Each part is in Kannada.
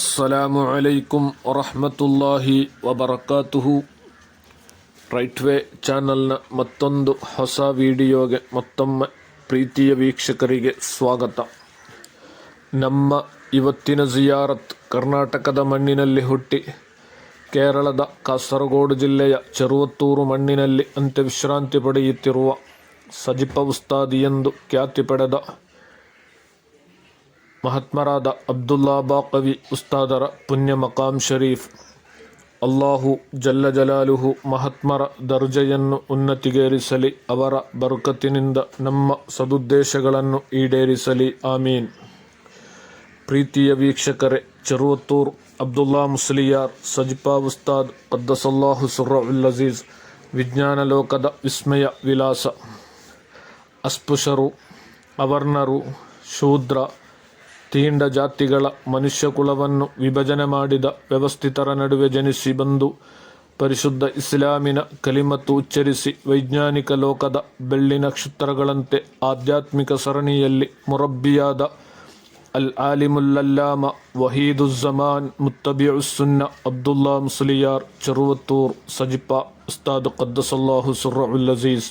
ಅಸ್ಸಲಾಮು ಅಲೈಕುಂ ವರಹಮತುಲ್ಲಾಹಿ ವಬರಕಾತುಹು ರೈಟ್ ವೇ ಚಾನಲ್ನ ಮತ್ತೊಂದು ಹೊಸ ವಿಡಿಯೋಗೆ ಮತ್ತೊಮ್ಮೆ ಪ್ರೀತಿಯ ವೀಕ್ಷಕರಿಗೆ ಸ್ವಾಗತ. ನಮ್ಮ ಇವತ್ತಿನ ಜಿಯಾರತ್ ಕರ್ನಾಟಕದ ಮಣ್ಣಿನಲ್ಲಿ ಹುಟ್ಟಿ, ಕೇರಳದ ಕಾಸರಗೋಡು ಜಿಲ್ಲೆಯ ಚರುವತ್ತೂರು ಮಣ್ಣಿನಲ್ಲಿ ಅಂತ್ಯವಿಶ್ರಾಂತಿ ಪಡೆಯುತ್ತಿರುವ ಸಜಿಪ ಉಸ್ತಾದಿ ಎಂದು ಖ್ಯಾತಿ ಪಡೆದ ಮಹಾತ್ಮರಾದ ಅಬ್ದುಲ್ಲಾ ಬಾಕವಿ ಉಸ್ತಾದರ ಪುಣ್ಯ ಮಕಾಂ ಶರೀಫ್. ಅಲ್ಲಾಹು ಜಲ್ಲ ಜಲಾಲುಹು ಮಹಾತ್ಮರ ದರ್ಜೆಯನ್ನು ಉನ್ನತಿಗೇರಿಸಲಿ, ಅವರ ಬರುಕತ್ತಿನಿಂದ ನಮ್ಮ ಸದುದ್ದೇಶಗಳನ್ನು ಈಡೇರಿಸಲಿ, ಆಮೀನ್. ಪ್ರೀತಿಯ ವೀಕ್ಷಕರೇ, ಚರುವತ್ತೂರ್ ಅಬ್ದುಲ್ಲಾ ಮುಸ್ಲಿಯಾರ್, ಸಜಿಪಾ ಉಸ್ತಾದ್, ಕದ್ದಸಲ್ಲಾಹು ಸುರ್ರವುಲ್ ಅಜೀಜ್, ವಿಜ್ಞಾನ ಲೋಕದ ವಿಸ್ಮಯ ವಿಲಾಸ. ಅಸ್ಪೃಶ್ಯರು ಅವರ್ಣರು, ಶೂದ್ರ ತೀಂಡ ಜಾತಿಗಳ ಮನುಷ್ಯಕುಲವನ್ನು ವಿಭಜನೆ ಮಾಡಿದ ವ್ಯವಸ್ಥಿತರ ನಡುವೆ ಜನಿಸಿ ಬಂದು ಪರಿಶುದ್ಧ ಇಸ್ಲಾಮಿನ ಕಲಿಮತ್ತು ಉಚ್ಚರಿಸಿ ವೈಜ್ಞಾನಿಕ ಲೋಕದ ಬೆಳ್ಳಿ ನಕ್ಷತ್ರಗಳಂತೆ ಆಧ್ಯಾತ್ಮಿಕ ಸರಣಿಯಲ್ಲಿ ಮುರಬ್ಬಿಯಾದ ಅಲ್ ಆಲಿಮುಲ್ಲಲ್ಲಾಮ ವಹೀದುಜ್ಜಮಾನ್ ಮುತ್ತಬಿಯುಸ್ಸುನ್ನ ಅಬ್ದುಲ್ಲಾ ಮುಸ್ಲಿಯಾರ್ ಚರುವತ್ತೂರ್ ಸಜಿಪಾ ಉಸ್ತಾದ್ ಕದ್ದಸಲ್ಲಾಹು ಸುರ್ರವುಲ್ ಅಜೀಜ್.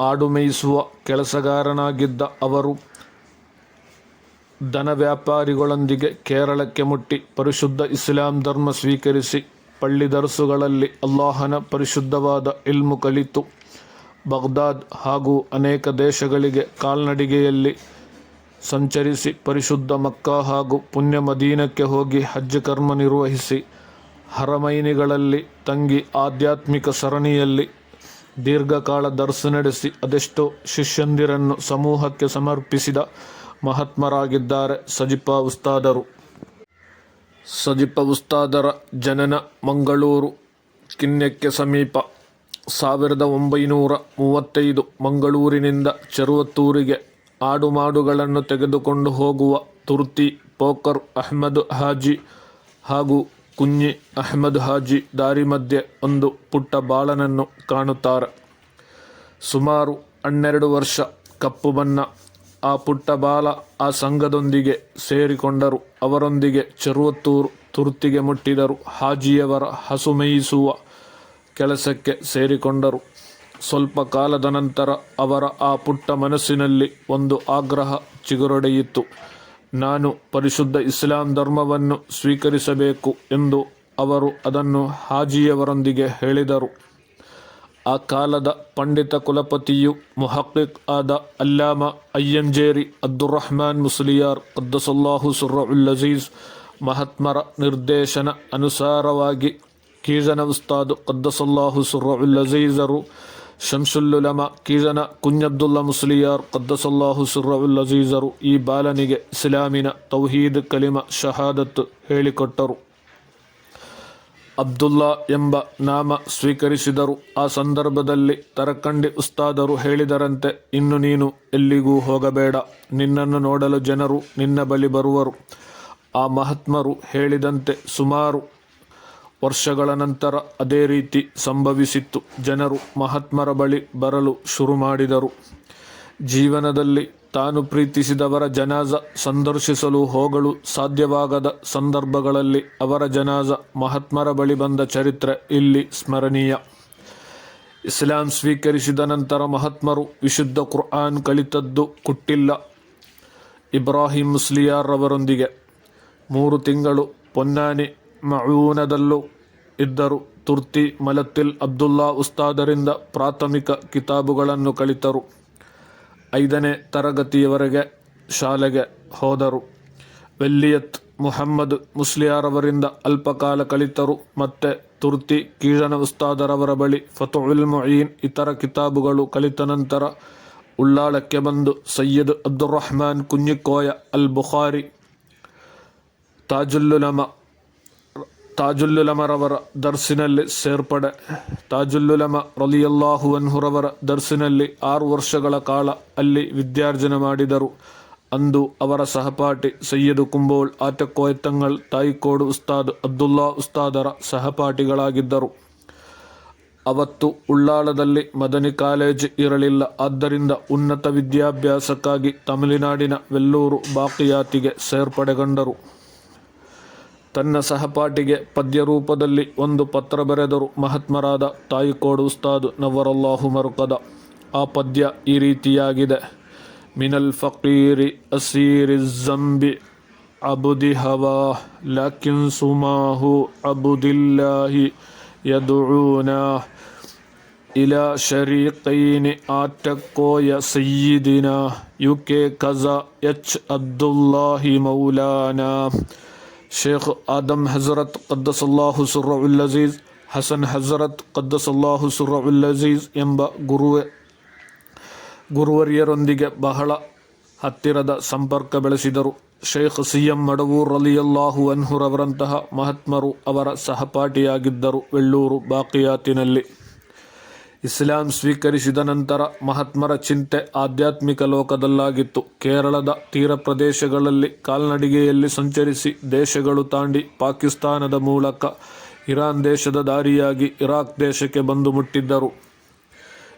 ಆಡು ಮೇಯಿಸುವ ಕೆಲಸಗಾರನಾಗಿದ್ದ ಅವರು ದನ ವ್ಯಾಪಾರಿಗಳೊಂದಿಗೆ ಕೇರಳಕ್ಕೆ ಮುಟ್ಟಿ ಪರಿಶುದ್ಧ ಇಸ್ಲಾಂ ಧರ್ಮ ಸ್ವೀಕರಿಸಿ ಪಳ್ಳಿ ದರ್ಸುಗಳಲ್ಲಿ ಅಲ್ಲಾಹನ ಪರಿಶುದ್ಧವಾದ ಇಲ್ಮು ಕಲಿತು. ಬಗ್ದಾದ್ ಹಾಗೂ ಅನೇಕ ದೇಶಗಳಿಗೆ ಕಾಲ್ನಡಿಗೆಯಲ್ಲಿ ಸಂಚರಿಸಿ ಪರಿಶುದ್ಧ ಮಕ್ಕಾ ಹಾಗೂ ಪುಣ್ಯ ಮದೀನಕ್ಕೆ ಹೋಗಿ ಹಜ್ಜ ಕರ್ಮ ನಿರ್ವಹಿಸಿ ಹರಮೈನಿಗಳಲ್ಲಿ ತಂಗಿ ಆಧ್ಯಾತ್ಮಿಕ ಸರಣಿಯಲ್ಲಿ ದೀರ್ಘಕಾಲ ದರ್ಸು ನಡೆಸಿ ಅದೆಷ್ಟೋ ಶಿಷ್ಯಂದಿರನ್ನು ಸಮೂಹಕ್ಕೆ ಸಮರ್ಪಿಸಿದ ಮಹಾತ್ಮರಾಗಿದ್ದಾರೆ ಸಜಿಪ ಉಸ್ತಾದರು. ಸಜಿಪ ಉಸ್ತಾದರ ಜನನ ಮಂಗಳೂರು ಕಿನ್ಯಕ್ಕೆ ಸಮೀಪ. ಸಾವಿರದ ಒಂಬೈನೂರ ಮೂವತ್ತೈದು ಮಂಗಳೂರಿನಿಂದ ಚೆರುವತ್ತೂರಿಗೆ ಆಡುಮಾಡುಗಳನ್ನು ತೆಗೆದುಕೊಂಡು ಹೋಗುವ ತುರ್ತಿ ಪೋಕರ್ ಅಹ್ಮದ್ ಹಾಜಿ ಹಾಗೂ ಕುಂಜಿ ಅಹ್ಮದ್ ಹಾಜಿ ದಾರಿ ಮಧ್ಯೆ ಒಂದು ಪುಟ್ಟ ಬಾಳನನ್ನು ಕಾಣುತ್ತಾರೆ. ಸುಮಾರು ಹನ್ನೆರಡು ವರ್ಷ ಕಪ್ಪು ಬಣ್ಣ ಆ ಪುಟ್ಟ ಬಾಲ ಆ ಸಂಘದೊಂದಿಗೆ ಸೇರಿಕೊಂಡರು. ಅವರೊಂದಿಗೆ ಚರುವತ್ತೂರು ತುರ್ತಿಗೆ ಮುಟ್ಟಿದರು. ಹಾಜಿಯವರ ಹಸು ಮೇಯಿಸುವ ಕೆಲಸಕ್ಕೆ ಸೇರಿಕೊಂಡರು. ಸ್ವಲ್ಪ ಕಾಲದ ನಂತರ ಅವರ ಆ ಪುಟ್ಟ ಮನಸ್ಸಿನಲ್ಲಿ ಒಂದು ಆಗ್ರಹ ಚಿಗುರೊಡೆಯಿತು. ನಾನು ಪರಿಶುದ್ಧ ಇಸ್ಲಾಂ ಧರ್ಮವನ್ನು ಸ್ವೀಕರಿಸಬೇಕು ಎಂದು ಅವರು ಅದನ್ನು ಹಾಜಿಯವರೊಂದಿಗೆ ಹೇಳಿದರು. ಆ ಕಾಲದ ಪಂಡಿತ ಕುಲಪತಿಯು ಮುಹಕ್ಕಿಕ್ ಆದ ಅಲ್ಲಾಮ ಅಯ್ಯಂಜೇರಿ ಅಬ್ದುರ್ರಹ್ಮಾನ್ ಮುಸ್ಲಿಯಾರ್ ಅದ್ದಸಲ್ಲಾಹು ಸುರ್ರವುಲ್ ಮಹಾತ್ಮರ ನಿರ್ದೇಶನ ಅನುಸಾರವಾಗಿ ಕೀಜನ ಉಸ್ತಾದ್ ಕದ್ದಸಲ್ಲಾಹು ಸುರ್ರವುಲ್ ಅಜೀಜರು ಶಂಸುಲ್ಲುಲಮ ಕೀಜನ ಕುಂಜಬ್ದುಲ್ಲಾ ಮುಸ್ಲಿಯಾರ್ ಕದ್ದಸಲ್ಲಾಹು ಸುರ್ರವುಲ್ ಈ ಬಾಲನಿಗೆ ಇಸ್ಲಾಮಿನ ತೌಹೀದ್ ಕಲಿಮ ಶಹಾದತ್ ಹೇಳಿಕೊಟ್ಟರು. ಅಬ್ದುಲ್ಲಾ ಎಂಬ ನಾಮ ಸ್ವೀಕರಿಸಿದರು. ಆ ಸಂದರ್ಭದಲ್ಲಿ ತರಕಂಡಿ ಉಸ್ತಾದರು ಹೇಳಿದರಂತೆ, ಇನ್ನು ನೀನು ಎಲ್ಲಿಗೂ ಹೋಗಬೇಡ. ನಿನ್ನನ್ನು ನೋಡಲು ಜನರು ನಿನ್ನ ಬಳಿ ಬರುವರು. ಆ ಮಹಾತ್ಮರು ಹೇಳಿದಂತೆ ಸುಮಾರು ವರ್ಷಗಳ ನಂತರ ಅದೇ ರೀತಿ ಸಂಭವಿಸಿತ್ತು. ಜನರು ಮಹಾತ್ಮರ ಬಳಿ ಬರಲು ಶುರು ಮಾಡಿದರು. ಜೀವನದಲ್ಲಿ ತಾನು ಪ್ರೀತಿಸಿದವರ ಜನಾಜ ಸಂದರ್ಶಿಸಲು ಹೋಗಲು ಸಾಧ್ಯವಾಗದ ಸಂದರ್ಭಗಳಲ್ಲಿ ಅವರ ಜನಾಜ ಮಹಾತ್ಮರ ಬಳಿ ಬಂದ ಚರಿತ್ರೆ ಇಲ್ಲಿ ಸ್ಮರಣೀಯ. ಇಸ್ಲಾಂ ಸ್ವೀಕರಿಸಿದ ನಂತರ ಮಹಾತ್ಮರು ವಿಶುದ್ಧ ಕುರ್ಆನ್ ಕಲಿತದ್ದು ಕುಟ್ಟಿಲ್ಲ. ಇಬ್ರಾಹಿಂ ಮುಸ್ಲಿಯಾರ್ರವರೊಂದಿಗೆ ಮೂರು ತಿಂಗಳು ಪೊನ್ನಾನಿ ಮಯೂನದಲ್ಲೂ ಇದ್ದರು. ತುರ್ತಿ ಮಲತ್ತಿಲ್ ಅಬ್ದುಲ್ಲಾ ಉಸ್ತಾದರಿಂದ ಪ್ರಾಥಮಿಕ ಕಿತಾಬುಗಳನ್ನು ಕಲಿತರು. ಐದನೇ ತರಗತಿಯವರೆಗೆ ಶಾಲೆಗೆ ಹೋದರು. ವೆಲ್ಲಿಯತ್ ಮುಹಮ್ಮದ್ ಮುಸ್ಲಿಯಾರವರಿಂದ ಅಲ್ಪಕಾಲ ಕಲಿತರು ಮತ್ತೆ ತುರ್ತಿ ಕೀಳನ ಉಸ್ತಾದರವರ ಬಳಿ ಫತುಲ್ ಮೊಯೀನ್ ಇತರ ಕಿತಾಬುಗಳು ಕಲಿತ ನಂತರ ಉಳ್ಳಾಳಕ್ಕೆ ಬಂದು ಸಯ್ಯದ್ ಅಬ್ದುರ್ ರಹಮಾನ್ ಕುಂಜಿಕೋಯ ಅಲ್ ಬುಖಾರಿ ತಾಜುಲ್ಲುಲಮ ತಾಜುಲ್ಲುಲಮರವರ ದರ್ಸಿನಲ್ಲಿ ಸೇರ್ಪಡೆ. ತಾಜುಲ್ಲುಲಮ ರಲಿಯಲ್ಲಾಹು ಅನ್ಹುರವರ ದರ್ಸಿನಲ್ಲಿ ಆರು ವರ್ಷಗಳ ಕಾಲ ಅಲ್ಲಿ ವಿದ್ಯಾರ್ಜನೆ ಮಾಡಿದರು. ಅಂದು ಅವರ ಸಹಪಾಠಿ ಸಯ್ಯದು ಕುಂಬೋಳ್ ಆಟಕೋಯತ್ತಂಗಳ್ ತಾಯಿಕೋಡು ಉಸ್ತಾದ್ ಅಬ್ದುಲ್ಲಾ ಉಸ್ತಾದರ ಸಹಪಾಠಿಗಳಾಗಿದ್ದರು. ಅವತ್ತು ಉಳ್ಳಾಳದಲ್ಲಿ ಮದನಿ ಕಾಲೇಜ್ ಇರಲಿಲ್ಲ. ಆದ್ದರಿಂದ ಉನ್ನತ ವಿದ್ಯಾಭ್ಯಾಸಕ್ಕಾಗಿ ತಮಿಳುನಾಡಿನ ವೆಲ್ಲೂರು ಬಾಕಿಯಾತಿಗೆ ಸೇರ್ಪಡೆಗೊಂಡರು. ತನ್ನ ಸಹಪಾಠಿಗೆ ಪದ್ಯರೂಪದಲ್ಲಿ ಒಂದು ಪತ್ರ ಬರೆದರು ಮಹಾತ್ಮರಾದ ತಾಯಿಕೋಡು ಉಸ್ತಾದ್ ನವರಲ್ಲಾಹು ಮರುಕದ. ಆ ಪದ್ಯ ಈ ರೀತಿಯಾಗಿದೆ. ಮಿನಲ್ ಫಕೀರಿ ಅಸೀರಿ ಜಂಬಿ ಅಬುದಿ ಹವಾ ಲಕಿನ್ ಸುಮಾಹು ಅಬುದಿಲ್ಲಾಹಿ ಯದುಳೂನ ಇಲ ಶರೀಕೈನಿ ಆಟಕ್ಕೋಯ ಸಯ್ಯಿದಿನ ಯು ಕೆ ಕಝಾ ಎಚ್ ಅಬ್ದುಲ್ಲಾಹಿ ಮೌಲಾನಾ. شيخ آدم حضرت قدس الله سره العزيز ಹಸನ್ ಹಜರತ್ ಕದ್ದಸಲ್ಲಾಹು ಸುರ್ರವುಲ್ ಅಜೀಜ್ ಎಂಬ ಗುರುವೆ ಗುರುವರಿಯರೊಂದಿಗೆ ಬಹಳ ಹತ್ತಿರದ ಸಂಪರ್ಕ ಬೆಳೆಸಿದರು ಶೇಖ್ ಸಿ ಎಂ ಮಡವೂರ್ ಅಲಿಯಲ್ಲಾಹು ಅನ್ಹುರವರಂತಹ ಮಹಾತ್ಮರು ಅವರ ಸಹಪಾಠಿಯಾಗಿದ್ದರು ವೆಳ್ಳೂರು ಬಾಕಿಯಾತಿನಲ್ಲಿ ಇಸ್ಲಾಂ ಸ್ವೀಕರಿಸಿದ ನಂತರ ಮಹಾತ್ಮರ ಚಿಂತೆ ಆಧ್ಯಾತ್ಮಿಕ ಲೋಕದಲ್ಲಾಗಿತ್ತು. ಕೇರಳದ ತೀರ ಪ್ರದೇಶಗಳಲ್ಲಿ ಕಾಲ್ನಡಿಗೆಯಲ್ಲಿ ಸಂಚರಿಸಿ ದೇಶಗಳು ತಾಂಡಿ ಪಾಕಿಸ್ತಾನದ ಮೂಲಕ ಇರಾನ್ ದೇಶದ ದಾರಿಯಾಗಿ ಇರಾಕ್ ದೇಶಕ್ಕೆ ಬಂದು ಮುಟ್ಟಿದ್ದರು.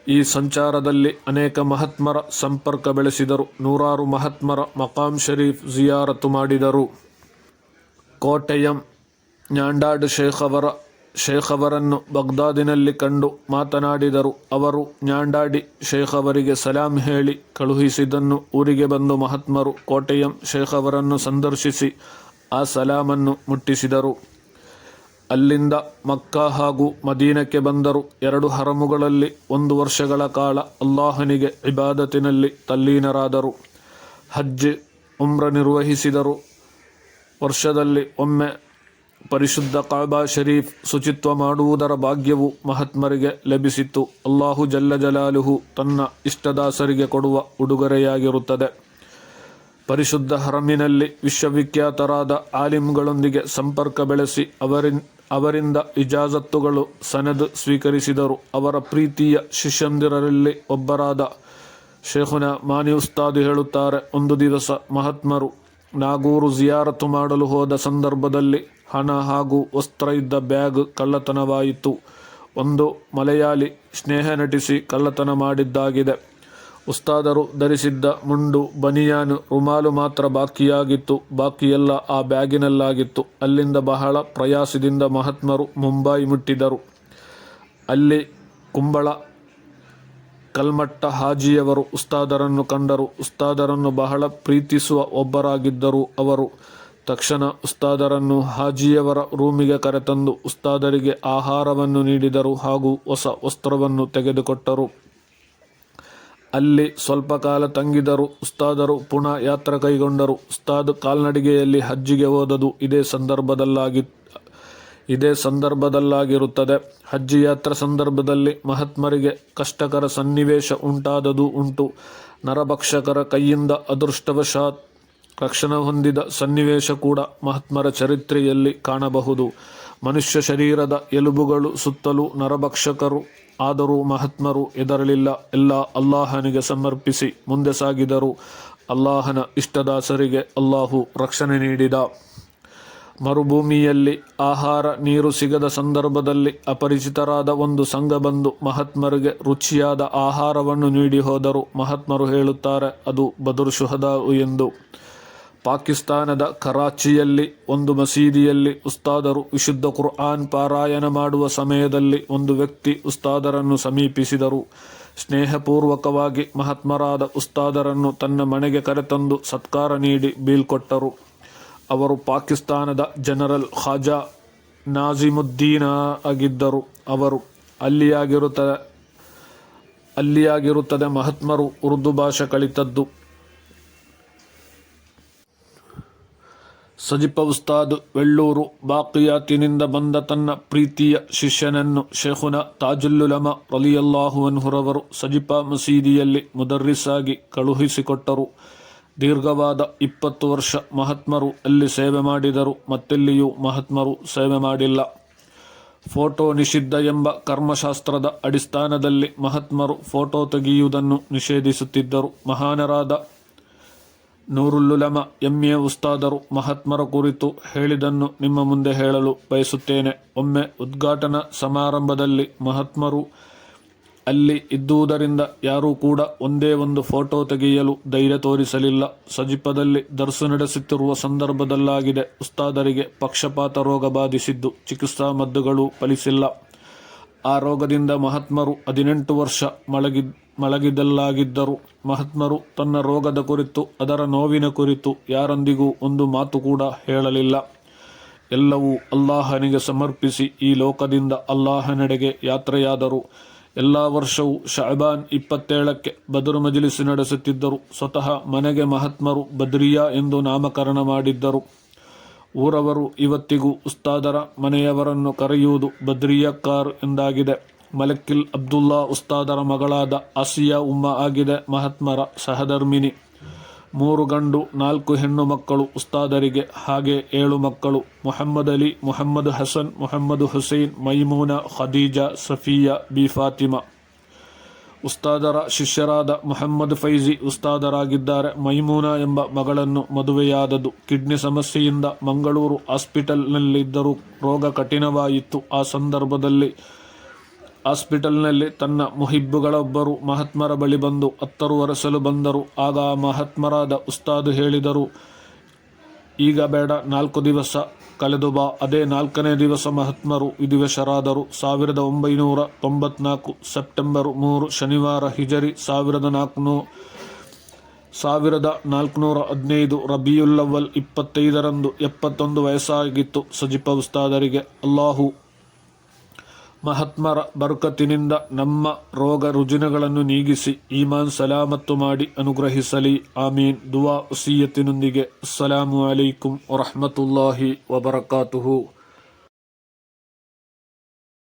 ಈ ಸಂಚಾರದಲ್ಲಿ ಅನೇಕ ಮಹಾತ್ಮರ ಸಂಪರ್ಕ ಬೆಳೆಸಿದರು. ನೂರಾರು ಮಹಾತ್ಮರ ಮಕಾಂ ಶರೀಫ್ ಜಿಯಾರತು ಮಾಡಿದರು. ಕೋಟೆಯಂ, ನ್ಯಾಂಡಾಡ್ ಶೇಖ್ ಅವರ ಶೇಖ್ ಅವರನ್ನು ಬಗ್ದಾದಿನಲ್ಲಿ ಕಂಡು ಮಾತನಾಡಿದರು. ಅವರು ನ್ಯಾಂಡಾಡಿ ಶೇಖ್ ಅವರಿಗೆ ಸಲಾಂ ಹೇಳಿ ಕಳುಹಿಸಿದ್ದನ್ನು ಊರಿಗೆ ಬಂದು ಮಹಾತ್ಮರು ಕೋಟೆಯಂ ಶೇಖ್ ಅವರನ್ನು ಸಂದರ್ಶಿಸಿ ಆ ಸಲಾಮನ್ನು ಮುಟ್ಟಿಸಿದರು. ಅಲ್ಲಿಂದ ಮಕ್ಕಾ ಹಾಗೂ ಮದೀನಕ್ಕೆ ಬಂದರು. ಎರಡು ಹರಮುಗಳಲ್ಲಿ ಒಂದು ವರ್ಷಗಳ ಕಾಲ ಅಲ್ಲಾಹನಿಗೆ ಇಬಾದತಿನಲ್ಲಿ ತಲ್ಲೀನರಾದರು. ಹಜ್ ಉಮ್ರ ನಿರ್ವಹಿಸಿದರು. ವರ್ಷದಲ್ಲಿ ಒಮ್ಮೆ ಪರಿಶುದ್ಧ ಕಾಬಾ ಶರೀಫ್ ಶುಚಿತ್ವ ಮಾಡುವುದರ ಭಾಗ್ಯವು ಮಹಾತ್ಮರಿಗೆ ಲಭಿಸಿತ್ತು. ಅಲ್ಲಾಹು ಜಲ್ಲ ಜಲಾಲುಹು ತನ್ನ ಇಷ್ಟದಾಸರಿಗೆ ಕೊಡುವ ಉಡುಗೊರೆಯಾಗಿರುತ್ತದೆ. ಪರಿಶುದ್ಧ ಹರಮಿನಲ್ಲಿ ವಿಶ್ವವಿಖ್ಯಾತರಾದ ಆಲಿಮ್ಗಳೊಂದಿಗೆ ಸಂಪರ್ಕ ಬೆಳೆಸಿ ಅವರಿನ್, ಅವರಿಂದ ಇಜಾಜತ್ತುಗಳು ಸನದ್ ಸ್ವೀಕರಿಸಿದರು. ಅವರ ಪ್ರೀತಿಯ ಶಿಷ್ಯಂದಿರರಲ್ಲಿ ಒಬ್ಬರಾದ ಶೇಖುನ ಮಾನಿ ಉಸ್ತಾದ್ ಹೇಳುತ್ತಾರೆ, ಒಂದು ದಿವಸ ಮಹಾತ್ಮರು ನಾಗೂರು ಜಿಯಾರತು ಮಾಡಲು ಹೋದ ಸಂದರ್ಭದಲ್ಲಿ ಹಣ ಹಾಗೂ ವಸ್ತ್ರ ಇದ್ದ ಬ್ಯಾಗ್ ಕಳ್ಳತನವಾಯಿತು. ಒಂದು ಮಲಯಾಳಿ ಸ್ನೇಹ ನಟಿಸಿ ಕಳ್ಳತನ ಮಾಡಿದ್ದಾಗಿದೆ. ಉಸ್ತಾದರು ಧರಿಸಿದ್ದ ಮುಂಡು ಬನಿಯಾನು ರುಮಾಲು ಮಾತ್ರ ಬಾಕಿಯಾಗಿತ್ತು. ಬಾಕಿಯೆಲ್ಲ ಆ ಬ್ಯಾಗಿನಲ್ಲಾಗಿತ್ತು. ಅಲ್ಲಿಂದ ಬಹಳ ಪ್ರಯಾಸದಿಂದ ಮಹಾತ್ಮರು ಮುಂಬೈ ಮುಟ್ಟಿದರು. ಅಲ್ಲಿ ಕುಂಬಳ, ಕಲ್ಮಟ್ಟ ಹಾಜಿಯವರು ಉಸ್ತಾದರನ್ನು ಕಂಡರು. ಉಸ್ತಾದರನ್ನು ಬಹಳ ಪ್ರೀತಿಸುವ ಒಬ್ಬರಾಗಿದ್ದರು ಅವರು. ತಕ್ಷಣ ಉಸ್ತಾದರನ್ನು ಹಾಜಿಯವರ ರೂಮಿಗೆ ಕರೆತಂದು ಉಸ್ತಾದರಿಗೆ ಆಹಾರವನ್ನು ನೀಡಿದರು ಹಾಗೂ ಹೊಸ ವಸ್ತ್ರವನ್ನು ತೆಗೆದುಕೊಟ್ಟರು. ಅಲ್ಲಿ ಸ್ವಲ್ಪ ಕಾಲ ತಂಗಿದರು. ಉಸ್ತಾದರು ಪುನಃ ಯಾತ್ರೆ ಕೈಗೊಂಡರು. ಉಸ್ತಾದ್ ಕಾಲ್ನಡಿಗೆಯಲ್ಲಿ ಹಜ್ಜಿಗೆ ಹೋದದು ಇದೇ ಸಂದರ್ಭದಲ್ಲಾಗಿ, ಇದೇ ಸಂದರ್ಭದಲ್ಲಾಗಿರುತ್ತದೆ. ಹಜ್ಜಿ ಯಾತ್ರೆ ಸಂದರ್ಭದಲ್ಲಿ ಮಹಾತ್ಮರಿಗೆ ಕಷ್ಟಕರ ಸನ್ನಿವೇಶ ಉಂಟಾದದು ಉಂಟು. ನರಭಕ್ಷಕರ ಕೈಯಿಂದ ಅದೃಷ್ಟವಶಾತ್ ರಕ್ಷಣೆ ಹೊಂದಿದ ಸನ್ನಿವೇಶ ಕೂಡ ಮಹಾತ್ಮರ ಚರಿತ್ರೆಯಲ್ಲಿ ಕಾಣಬಹುದು. ಮನುಷ್ಯ ಶರೀರದ ಎಲುಬುಗಳು ಸುತ್ತಲೂ ನರಭಕ್ಷಕರು, ಆದರೂ ಮಹಾತ್ಮರು ಎದರಲಿಲ್ಲ ಎಲ್ಲ ಅಲ್ಲಾಹನಿಗೆ ಸಮರ್ಪಿಸಿ ಮುಂದೆ ಸಾಗಿದರು. ಅಲ್ಲಾಹನ ಇಷ್ಟದಾಸರಿಗೆ ಅಲ್ಲಾಹು ರಕ್ಷಣೆ ನೀಡಿದ. ಮರುಭೂಮಿಯಲ್ಲಿ ಆಹಾರ, ನೀರು ಸಿಗದ ಸಂದರ್ಭದಲ್ಲಿ ಅಪರಿಚಿತರಾದ ಒಂದು ಸಂಘ ಬಂದು ಮಹಾತ್ಮರಿಗೆ ರುಚಿಯಾದ ಆಹಾರವನ್ನು ನೀಡಿ ಹೋದರು. ಮಹಾತ್ಮರು ಹೇಳುತ್ತಾರೆ, ಅದು ಬದುರು ಶುಹದಾವು ಎಂದು. ಪಾಕಿಸ್ತಾನದ ಕರಾಚಿಯಲ್ಲಿ, ಒಂದು ಮಸೀದಿಯಲ್ಲಿ ಉಸ್ತಾದರು ವಿಶುದ್ಧ ಕುರ್ಆನ್ ಪಾರಾಯಣ ಮಾಡುವ ಸಮಯದಲ್ಲಿ ಒಂದು ವ್ಯಕ್ತಿ ಉಸ್ತಾದರನ್ನು ಸಮೀಪಿಸಿದರು. ಸ್ನೇಹಪೂರ್ವಕವಾಗಿ ಮಹಾತ್ಮರಾದ ಉಸ್ತಾದರನ್ನು ತನ್ನ ಮನೆಗೆ ಕರೆತಂದು ಸತ್ಕಾರ ನೀಡಿ ಬೀಳ್ಕೊಟ್ಟರು ಅವರು ಪಾಕಿಸ್ತಾನದ ಜನರಲ್ ಖಾಜಾ ನಾಜಿಮುದ್ದೀನ ಆಗಿದ್ದರು. ಅವರು ಅಲ್ಲಿಯಾಗಿರುತ್ತದೆ ಅಲ್ಲಿಯಾಗಿರುತ್ತದೆ ಮಹಾತ್ಮರು ಉರ್ದು ಭಾಷೆ ಕಲಿತದ್ದು. ಸಜಿಪ ಉಸ್ತಾದ್ ವೆಳ್ಳೂರು ಬಾಕಿಯಾತಿನಿಂದ ಬಂದ ತನ್ನ ಪ್ರೀತಿಯ ಶಿಷ್ಯನನ್ನು ಶೇಖುನ ತಾಜುಲ್ಲುಲಮ ರಲಿಯಲ್ಲಾಹುವನ್ಹುರವರು ಸಜಿಪ ಮಸೀದಿಯಲ್ಲಿ ಮುದರ್ರಿಸಾಗಿ ಕಳುಹಿಸಿಕೊಟ್ಟರು. ದೀರ್ಘವಾದ ಇಪ್ಪತ್ತು ವರ್ಷ ಮಹಾತ್ಮರು ಅಲ್ಲಿ ಸೇವೆ ಮಾಡಿದರು ಮತ್ತೆಲ್ಲಿಯೂ ಮಹಾತ್ಮರು ಸೇವೆ ಮಾಡಿಲ್ಲ. ಫೋಟೋ ನಿಷಿದ್ಧ ಎಂಬ ಕರ್ಮಶಾಸ್ತ್ರದ ಅಡಿಸ್ಥಾನದಲ್ಲಿ ಮಹಾತ್ಮರು ಫೋಟೋ ತೆಗೆಯುವುದನ್ನು ನಿಷೇಧಿಸುತ್ತಿದ್ದರು. ಮಹಾನರಾದ ನೂರುಲ್ಲುಲಮ ಎಂಎ ಉಸ್ತಾದರು ಮಹಾತ್ಮರ ಕುರಿತು ಹೇಳಿದನ್ನು ನಿಮ್ಮ ಮುಂದೆ ಹೇಳಲು ಬಯಸುತ್ತೇನೆ. ಒಮ್ಮೆ ಉದ್ಘಾಟನಾ ಸಮಾರಂಭದಲ್ಲಿ ಮಹಾತ್ಮರು ಅಲ್ಲಿ ಇದ್ದುದರಿಂದ ಯಾರೂ ಕೂಡ ಒಂದೇ ಒಂದು ಫೋಟೋ ತೆಗೆಯಲು ಧೈರ್ಯ ತೋರಿಸಲಿಲ್ಲ. ಸಜಿಪದಲ್ಲಿ ದರ್ಸು ನಡೆಸುತ್ತಿರುವ ಸಂದರ್ಭದಲ್ಲಾಗಿದೆ. ಉಸ್ತಾದರಿಗೆ ಪಕ್ಷಪಾತ ರೋಗ ಬಾಧಿಸಿದ್ದು ಚಿಕಿತ್ಸಾ ಮದ್ದುಗಳು ಫಲಿಸಿಲ್ಲ. ಆ ರೋಗದಿಂದ ಮಹಾತ್ಮರು ಹದಿನೆಂಟು ವರ್ಷ ಮಳಗಿ ಮಳಗಿದಲ್ಲಾಗಿದ್ದರು ಮಹಾತ್ಮರು ತನ್ನ ರೋಗದ ಕುರಿತು, ಅದರ ನೋವಿನ ಕುರಿತು ಯಾರೊಂದಿಗೂ ಒಂದು ಮಾತು ಕೂಡ ಹೇಳಲಿಲ್ಲ. ಎಲ್ಲವೂ ಅಲ್ಲಾಹನಿಗೆ ಸಮರ್ಪಿಸಿ ಈ ಲೋಕದಿಂದ ಅಲ್ಲಾಹನೆಡೆಗೆ ಯಾತ್ರೆಯಾದರು. ಎಲ್ಲ ವರ್ಷವೂ ಶಅಬಾನ್ ಇಪ್ಪತ್ತೇಳಕ್ಕೆ ಬದರು ಮಜಲಿಸ್ ನಡೆಸುತ್ತಿದ್ದರು. ಸ್ವತಃ ಮನೆಗೆ ಮಹಾತ್ಮರು ಬದ್ರಿಯಾ ಎಂದು ನಾಮಕರಣ ಮಾಡಿದ್ದರು. ಊರವರು ಇವತ್ತಿಗೂ ಉಸ್ತಾದರ ಮನೆಯವರನ್ನು ಕರೆಯುವುದು ಬದ್ರಿಯಕ್ಕಾರ್ ಎಂದಾಗಿದೆ. ಮಲಕ್ಕಿಲ್ ಅಬ್ದುಲ್ಲಾ ಉಸ್ತಾದರ ಮಗಳಾದ ಆಸಿಯಾ ಉಮ್ಮ ಆಗಿದೆ, ಮಹಾತ್ಮರ ಸಹಧರ್ಮಿನಿ ಮೂರು ಗಂಡು, ನಾಲ್ಕು ಹೆಣ್ಣು ಮಕ್ಕಳು ಉಸ್ತಾದರಿಗೆ, ಹಾಗೆ ಏಳು ಮಕ್ಕಳು. ಮೊಹಮ್ಮದ್ ಅಲಿ, ಮೊಹಮ್ಮದ್ ಹಸನ್, ಮೊಹಮ್ಮದ್ ಹುಸೈನ್, ಮೈಮೂನ, ಖದೀಜಾ, ಸಫಿಯಾ, ಬಿ ಫಾತಿಮಾ. ಉಸ್ತಾದರ ಶಿಷ್ಯರಾದ ಮೊಹಮ್ಮದ್ ಫೈಜಿ ಉಸ್ತಾದರಾಗಿದ್ದಾರೆ. ಮೈಮೂನಾ ಎಂಬ ಮಗಳನ್ನು ಮದುವೆಯಾದದು. ಕಿಡ್ನಿ ಸಮಸ್ಯೆಯಿಂದ ಮಂಗಳೂರು ಹಾಸ್ಪಿಟಲ್ನಲ್ಲಿದ್ದರೂ ರೋಗ ಕಠಿಣವಾಯಿತು ಆ ಸಂದರ್ಭದಲ್ಲಿ ಹಾಸ್ಪಿಟಲ್ನಲ್ಲಿ ತನ್ನ ಮುಹಿಬ್ಬುಗಳೊಬ್ಬರು ಮಹಾತ್ಮರ ಬಳಿ ಬಂದು ಹತ್ತರು ಒರೆಸಲು ಬಂದರು. ಆಗ ಆ ಮಹಾತ್ಮರಾದ ಉಸ್ತಾದ್ ಹೇಳಿದರು, ಈಗ ಬೇಡ, ನಾಲ್ಕು ದಿವಸ ಕಳೆದು ಬಾ ಅದೇ ನಾಲ್ಕನೇ ದಿವಸ ಮಹಾತ್ಮರು, ವಿಧಿವಶರಾದರು. ಸಾವಿರದ ಒಂಬೈನೂರ ತೊಂಬತ್ನಾಲ್ಕು ಸೆಪ್ಟೆಂಬರ್ ಮೂರು, ಶನಿವಾರ ಹಿಜರಿ ಸಾವಿರದ ನಾಲ್ಕುನೂ, ಸಾವಿರದ ನಾಲ್ಕುನೂರ ಹದಿನೈದು ರಬಿಯುಲ್ಲವಲ್ ಇಪ್ಪತ್ತೈದರಂದು ಎಪ್ಪತ್ತೊಂದು ವಯಸ್ಸಾಗಿತ್ತು ಸಜಿಪ ಉಸ್ತಾದರಿಗೆ. ಅಲ್ಲಾಹು ಮಹಾತ್ಮರ ಬರುಕತ್ತಿನಿಂದ ನಮ್ಮ ರೋಗ ರುಜಿನಗಳನ್ನು ನೀಗಿಸಿ ಈಮಾನ್ ಸಲಾಮತ್ತು ಮಾಡಿ ಅನುಗ್ರಹಿಸಲಿ. ಆಮೀನ್. ದುವಾ ಉಸಿಯತ್ತಿನೊಂದಿಗೆ ಅಸ್ಸಲಾಮು ಅಲೈಕುಂ ವರಹಮತುಲ್ಲಾಹಿ ವಬರಕಾತುಹು.